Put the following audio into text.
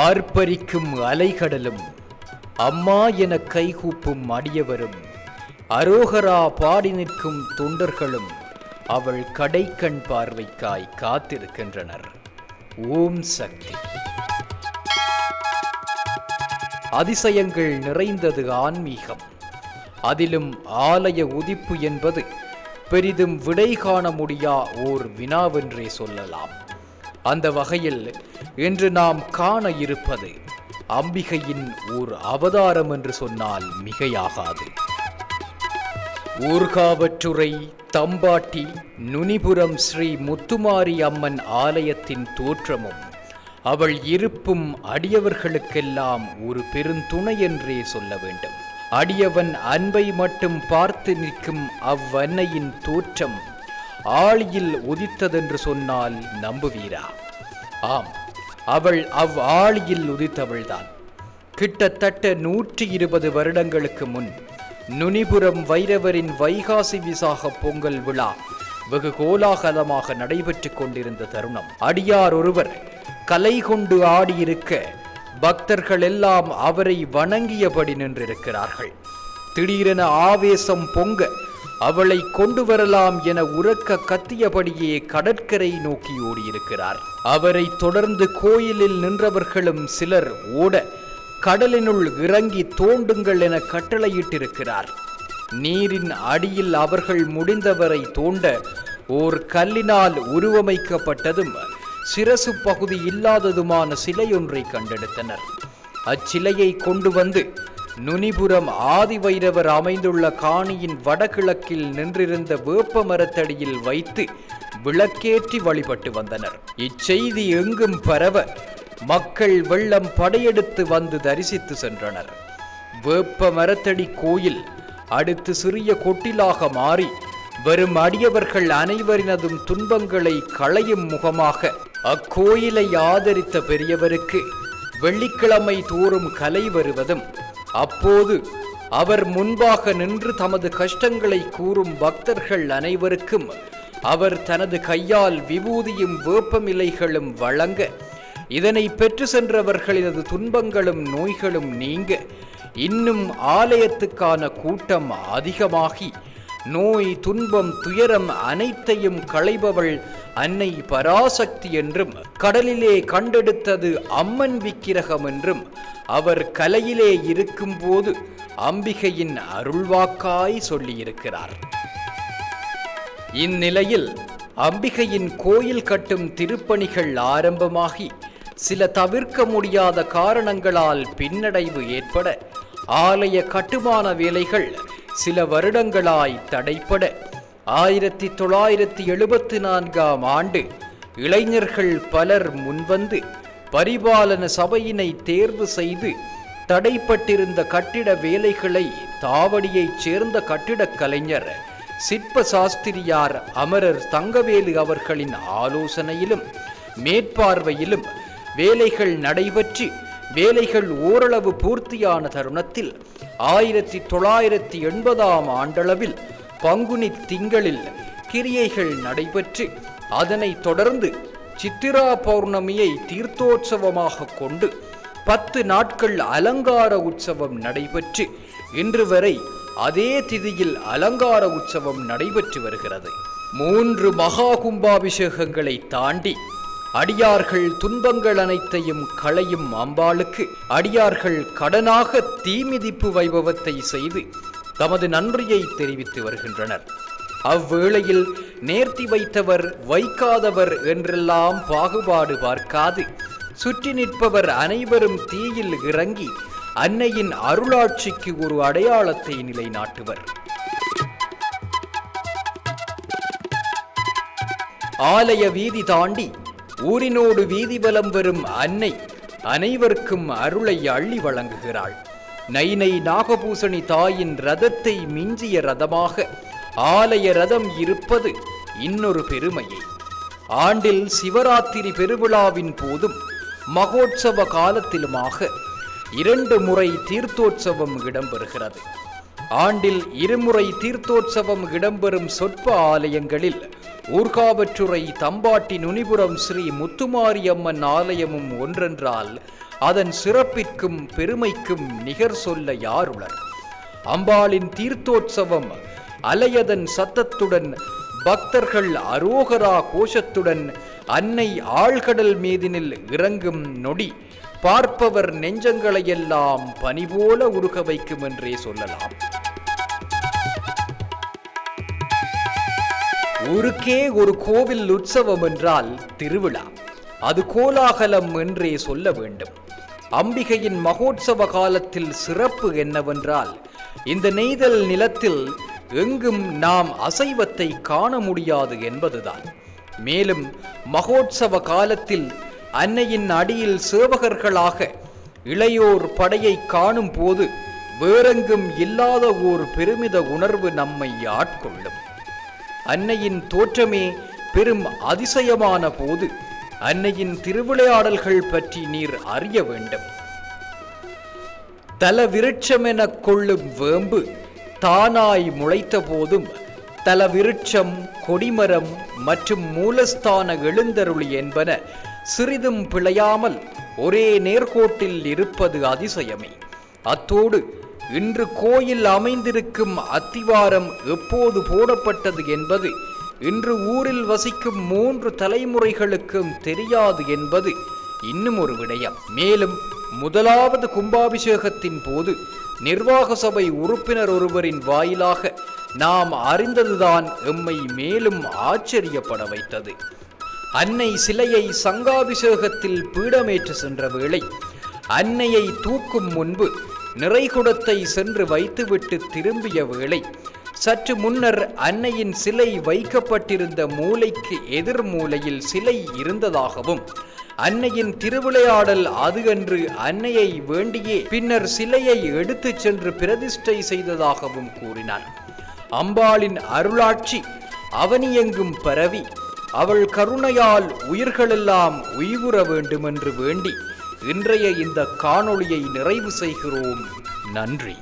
ஆர்ப்பரிக்கும் அலைகடலும் அம்மா என கைகூப்பும் அடியவரும் அரோகரா பாடி நிற்கும் தொண்டர்களும் அவள் கடைக்கண் பார்வைக்காய் காத்திருக்கின்றனர். ஓம் சக்தி. அதிசயங்கள் நிறைந்தது ஆன்மீகம். அதிலும் ஆலய உதிப்பு என்பது பெரிதும் விடை காண முடியா ஓர் வினாவென்றே சொல்லலாம். அந்த வகையில் இன்று நாம் காண இருப்பது அம்பிகையின் ஓர் அவதாரம் என்று சொன்னால் மிகையாகாது. ஊர்காவற்றுறை தம்பாட்டி நுனிபுரம் ஸ்ரீ முத்துமாரி அம்மன் ஆலயத்தின் தோற்றமும் அவள் இருப்பும் அடியவர்களுக்கெல்லாம் ஒரு பெருந்துணை என்றே சொல்ல வேண்டும். அடியவன் அன்பை மட்டும் பார்த்து நிற்கும் அவ்வன்னையின் தோற்றம் ஆழியில் உதித்ததென்று சொன்னால் நம்புவீரா? ஆம் அவள் அவ் ஆழியில் உதித்தவள்தான். கிட்டத்தட்ட நூற்றி இருபது வருடங்களுக்கு முன் நுனிபுரம் வைரவரின் வைகாசி விசாக பொங்கல் விழா வெகு கோலாகலமாக நடைபெற்றுக் கொண்டிருந்த தருணம். அடியார் ஒருவர் கலை கொண்டு ஆடியிருக்க பக்தர்கள் எல்லாம் அவரை வணங்கியபடி நின்றிருக்கிறார்கள். திடீரென ஆவேசம் பொங்க அவளை கொண்டு வரலாம் என உறக்க கத்தியபடியே கடற்கரை நோக்கி ஓடியிருக்கிறார். அவரை தொடர்ந்து கோயிலில் நின்றவர்களும் சிலர் ஓட கடலினுள் இறங்கி தோண்டுங்கள் என கட்டளையிட்டிருக்கிறார். நீரின் அடியில் அவர்கள் முடிந்தவரை தோண்ட ஓர் கல்லினால் உருவமைக்கப்பட்டதும் சிரசு பகுதி இல்லாததுமான சிலையொன்றை கண்டெடுத்தனர். அச்சிலையை கொண்டு வந்து நுனிபுரம் ஆதிவைரவர் அமைந்துள்ள காணியின் வடகிழக்கில் நின்றிருந்த வேப்ப மரத்தடியில் வைத்து விளக்கேற்றி வழிபட்டு வந்தனர். இச்செய்தி எங்கும் பரவ மக்கள் வெள்ளம் படையெடுத்து வந்து தரிசித்து சென்றனர். வேப்ப மரத்தடி கோயில் அடுத்து சிறிய கொட்டிலாக மாறி வரும் அடியவர்கள் அனைவரினதும் துன்பங்களை களையும் முகமாக அக்கோயிலை ஆதரித்த பெரியவருக்கு வெள்ளிக்கிழமை தோறும் கலை வருவதும் அப்போது அவர் முன்பாக நின்று தமது கஷ்டங்களை கூறும் பக்தர்கள் அனைவருக்கும் அவர் தனது கையால் விபூதியும் வேப்பமிலைகளும் வழங்க இதனை பெற்று சென்றவர்களினது துன்பங்களும் நோய்களும் நீங்க இன்னும் ஆலயத்துக்கான கூட்டம் அதிகமாகி நோய் துன்பம் துயரம் அனைத்தையும் களைபவள் அன்னை பராசக்தி என்றும் கடலிலே கண்டெடுத்தது அம்மன் விக்கிரகம் என்றும் அவர் கலையிலே இருக்கும்போது அம்பிகையின் அருள்வாக்காய் சொல்லியிருக்கிறார். இந்நிலையில் அம்பிகையின் கோயில் கட்டும் திருப்பணிகள் ஆரம்பமாகி சில தவிர்க்க முடியாத காரணங்களால் பின்னடைவு ஏற்பட ஆலய கட்டுமான வேலைகள் சில வருடங்களாய் தடைப்பட ஆயிரத்தி தொள்ளாயிரத்தி எழுபத்தி நான்காம் ஆண்டு இளைஞர்கள் பலர் முன்வந்து பரிபாலன சபையினை தேர்வு செய்து தடைப்பட்டிருந்த கட்டிட வேலைகளை தாவடியைச் சேர்ந்த கட்டிடக் கலைஞர் சிற்ப சாஸ்திரியார் அமரர் தங்கவேலு அவர்களின் ஆலோசனையிலும் மேற்பார்வையிலும் வேலைகள் நடைபெற்று வேலைகள் ஓரளவு பூர்த்தியான தருணத்தில் ஆயிரத்தி தொள்ளாயிரத்தி எண்பதாம் ஆண்டளவில் பங்குனி திங்களில் கிரியைகள் நடைபெற்று அதனைத் தொடர்ந்து சித்திரா பௌர்ணமியை தீர்த்தோற்சவமாக கொண்டு பத்து நாட்கள் அலங்கார உற்சவம் நடைபெற்று இன்று வரை அதே திதியில் அலங்கார உற்சவம் நடைபெற்று வருகிறது. மூன்று மகா கும்பாபிஷேகங்களை தாண்டி அடியார்கள் துன்பங்கள் அனைத்தையும் களையும் அம்பாளுக்கு. அடியார்கள் கடனாக தீமிதிப்பு வைபவத்தை செய்து தமது நன்றியை தெரிவித்து வருகின்றனர். அவ்வேளையில் நேர்த்தி வைத்தவர் வைக்காதவர் என்றெல்லாம் பாகுபாடு பார்க்காது. சுற்றி நிற்பவர் அனைவரும் தீயில் இறங்கி அன்னையின் அருளாட்சிக்கு ஒரு அடையாளத்தை நிலைநாட்டுவர். ஆலய வீதி தாண்டி ஊரினோடு வீதிவலம் வரும் அன்னை அனைவருக்கும் அருளை அள்ளி வழங்குகிறாள். நைனை நாகபூசணி தாயின் ரதத்தை மிஞ்சிய ரதமாக ஆலய ரதம் இருப்பது இன்னொரு பெருமையே. ஆண்டில் சிவராத்திரி பெருவிழாவின் போதும் மகோற்சவ காலத்திலுமாக இரண்டு முறை தீர்த்தோற்சவம் இடம்பெறுகிறது. ஆண்டில் இருமுறை தீர்த்தோற்சவம் இடம்பெறும் சொற்ப ஆலயங்களில் ஊர்காவற்றுறை தம்பாட்டி நுனிபுரம் ஸ்ரீ முத்துமாரியம்மன் ஆலயமும் ஒன்றென்றால் அதன் சிறப்பிற்கும் பெருமைக்கும் நிகர் சொல்ல யாருளர்? அம்பாளின் தீர்த்தோற்சவம் அலையதன் சத்தத்துடன் பக்தர்கள் அரோகரா கோஷத்துடன் அன்னை ஆழ்கடல் மீதினில் இறங்கும் நொடி பார்ப்பவர் நெஞ்சங்களையெல்லாம் பனிபோல உருக வைக்கும் என்றே சொல்லலாம். ஊருக்கே ஒரு கோவில் உற்சவம் என்றால் திருவிழா. அது கோலாகலம் என்றே சொல்ல வேண்டும். அம்பிகையின் மகோற்சவ காலத்தில் சிறப்பு என்னவென்றால் இந்த நெய்தல் நிலத்தில் எங்கும் நாம் அசைவத்தை காண முடியாது என்பதுதான். மேலும் மகோற்சவ காலத்தில் அன்னையின் அடியில் சேவகர்களாக இளையோர் படையை காணும் போது வேறெங்கும் இல்லாத ஓர் பெருமித உணர்வு நம்மை ஆட்கொள்ளும். அன்னையின் தோற்றமே பெரும் அதிசயமான போது. அன்னையின் திருவிளையாடல்கள் பற்றி நீர் அறிய வேண்டும். தல விருட்சமெனக் கொள்ளும் வேம்பு தானாய் முளைத்த போதும் தல விருட்சம் கொடிமரம் மற்றும் மூலஸ்தான எழுந்தருளி என்பன சிறிதும் பிழையாமல் ஒரே நேர்கோட்டில் இருப்பது அதிசயமே. அத்தோடு இன்று கோயில் அமைந்திருக்கும் அத்திவாரம் எப்போது போடப்பட்டது என்பது இன்று ஊரில் வசிக்கும் மூன்று தலைமுறைகளுக்கும் தெரியாது என்பது இன்னும் ஒரு விடயம். மேலும் முதலாவது கும்பாபிஷேகத்தின் போது நிர்வாக சபை உறுப்பினர் ஒருவரின் வாயிலாக நாம் அறிந்ததுதான் எம்மை மேலும் ஆச்சரியப்பட வைத்தது. அன்னை சிலையை சங்காபிஷேகத்தில் பீடமேற்று சென்ற வேளை அன்னையை தூக்கும் முன்பு நிறைகுடத்தை சென்று வைத்துவிட்டு திரும்பிய வேளை சற்று முன்னர் அன்னையின் சிலை வைக்கப்பட்டிருந்த மூலைக்கு எதிர் மூலையில் சிலை இருந்ததாகவும் அன்னையின் திருவிளையாடல் அது என்று அன்னையை வேண்டியே பின்னர் சிலையை எடுத்துச் சென்று பிரதிஷ்டை செய்ததாகவும் கூறினார். அம்பாளின் அருளாட்சி அவனியெங்கும் பரவி அவள் கருணையால் உயிர்களெல்லாம் உய்வுற வேண்டுமென்று வேண்டி இன்றைய இந்த காணொளியை நிறைவு செய்கிறோம். நன்றி.